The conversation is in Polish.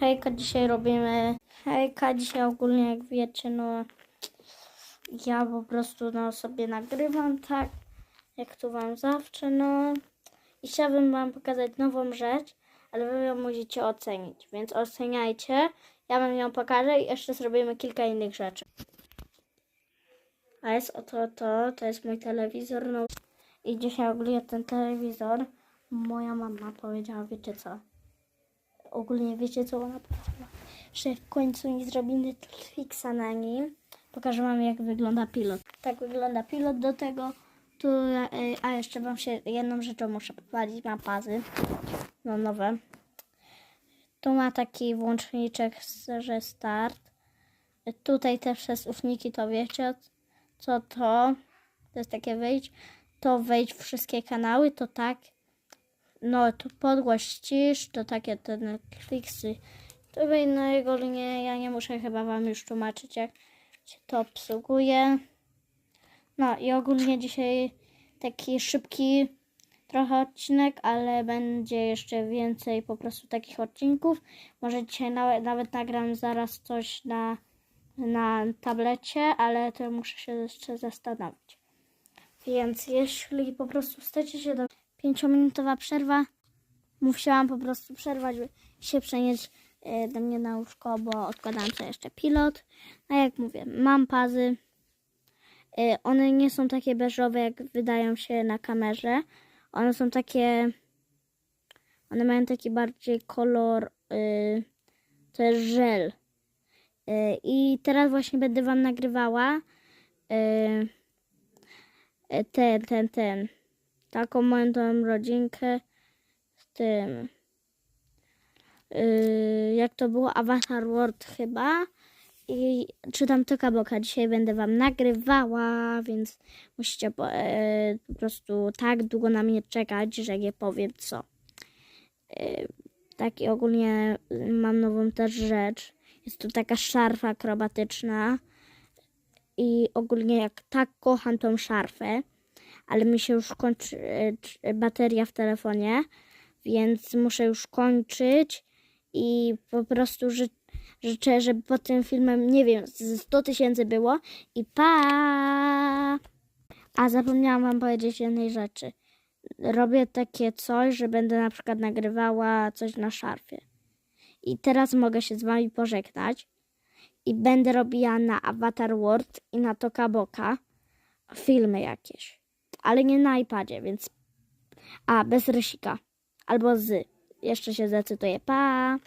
Hejka, dzisiaj robimy. Hejka, dzisiaj ogólnie, jak wiecie, no. Ja po prostu no, sobie nagrywam tak, jak tu wam zawsze, no. I chciałabym wam pokazać nową rzecz, ale wy ją musicie ocenić, więc oceniajcie. Ja wam ją pokażę i jeszcze zrobimy kilka innych rzeczy. A jest oto to, to jest mój telewizor, no. I dzisiaj ogólnie ten telewizor, moja mama powiedziała, wiecie co? Ogólnie wiecie co ona powiedziała, że w końcu nie zrobimy Netflixa na nim. Pokażę wam jak wygląda pilot. Tak wygląda pilot do tego. Tu, e, a jeszcze wam się jedną rzeczą muszę pochwalić, ma pazy. No nowe. Tu ma taki włączniczek, że start. Tutaj te przesuwniki to wiecie co to. To jest takie wyjść. To wejść wszystkie kanały, to tak. No, tu podgłoś ścisz, to takie te Netflixy. To no jego nie, ja nie muszę chyba wam już tłumaczyć, jak się to obsługuje. No i ogólnie dzisiaj taki szybki trochę odcinek, ale będzie jeszcze więcej po prostu takich odcinków. Może dzisiaj nawet, nawet nagram zaraz coś na, na tablecie, ale to muszę się jeszcze zastanowić. Więc jeśli po prostu chcecie się do pięciominutowa przerwa, musiałam po prostu przerwać, by się przenieść e, do mnie na łóżko, bo odkładałam sobie jeszcze pilot. A jak mówię, mam pazy. E, One nie są takie beżowe, jak wydają się na kamerze. One są takie. One mają taki bardziej kolor. y, To jest żel. I teraz właśnie będę Wam nagrywała. Ten, ten, ten. Taką moją tą rodzinkę z tym. y, Jak to było? Avatar World chyba. I czytam tylko boka. Dzisiaj będę Wam nagrywała, więc musicie po, e, po prostu tak długo na mnie czekać, że nie powiem co. E, tak i ogólnie mam nową też rzecz. Jest tu taka szarfa akrobatyczna. I ogólnie jak tak kocham tą szarfę, ale mi się już kończy e, bateria w telefonie, więc muszę już kończyć i po prostu ży, życzę, żeby pod tym filmem, nie wiem, z 100 tysięcy było i pa! A zapomniałam wam powiedzieć jednej rzeczy. Robię takie coś, że będę na przykład nagrywała coś na szarfie. I teraz mogę się z wami pożegnać i będę robiła na Avatar World i na Toka Boka filmy jakieś. Ale nie na iPadzie, więc... A, bez rysika. Albo z. Jeszcze się zdecyduję. Pa!